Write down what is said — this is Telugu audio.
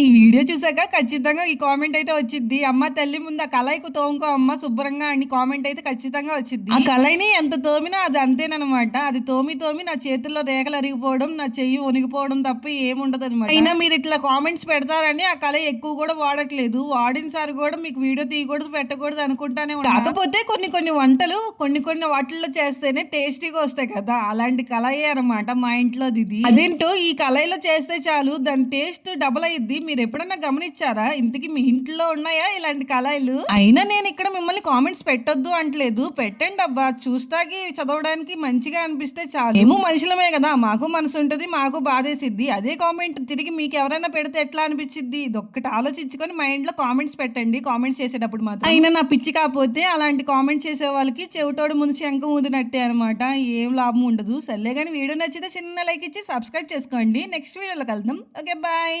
ఈ వీడియో చూసాక ఖచ్చితంగా ఈ కామెంట్ అయితే వచ్చింది అమ్మ తల్లి ముందు ఆ కళాయికు తోముకో అమ్మ శుభ్రంగా అని కామెంట్ అయితే ఖచ్చితంగా వచ్చింది ఆ కళాయిని ఎంత తోమినా అది అంతేనమాట అది తోమి తోమి నా చేతుల్లో రేఖలు అరిగిపోవడం నా చెయ్యి వణిగిపోవడం తప్ప ఏముండదు అనమాట అయినా మీరు ఇట్లా కామెంట్స్ పెడతారని ఆ కళ ఎక్కువ కూడా వాడట్లేదు. వాడిన సారి కూడా మీకు వీడియో తీయకూడదు పెట్టకూడదు అనుకుంటానే. కాకపోతే కొన్ని కొన్ని వంటలు కొన్ని కొన్ని వాటిల్లో చేస్తేనే టేస్టీగా వస్తాయి కదా. అలాంటి కళాయి అనమాట మా ఇంట్లో ఇది. అదేంటో ఈ కళాయిలో చేస్తే చాలు దాని టేస్ట్ డబుల్ అయ్యిద్ది మీరు ఎప్పుడన్నా గమనించారా? ఇంతకి మీ ఇంట్లో ఉన్నాయా ఇలాంటి కళాయిలు? అయినా నేను ఇక్కడ మిమ్మల్ని కామెంట్స్ పెట్టొద్దు అంటలేదు. పెట్టండి అబ్బా చూస్తాకి చదవడానికి మంచిగా అనిపిస్తే చాలు. మేము మనుషులమే కదా. మాకు మనసు ఉంటుంది మాకు బాధేసిద్ది. అదే కామెంట్ తిరిగి మీకు ఎవరైనా పెడితే ఎట్లా అనిపించిద్ది ఇదొక్కటి ఆలోచించుకొని మైండ్లో కామెంట్స్ పెట్టండి. కామెంట్స్ చేసేటప్పుడు మాత్రం. అయినా నా పిచ్చి కాకపోతే అలాంటి కామెంట్ చేసే వాళ్ళకి చెవిటోడు ముందు శంక ఊదినట్టే అనమాట ఏం లాభం ఉండదు. సర్లే కానీ వీడియో నచ్చితే చిన్న లైక్ ఇచ్చి సబ్స్క్రైబ్ చేసుకోండి. నెక్స్ట్ వీడియోలో కలుద్దాం. Okay bye.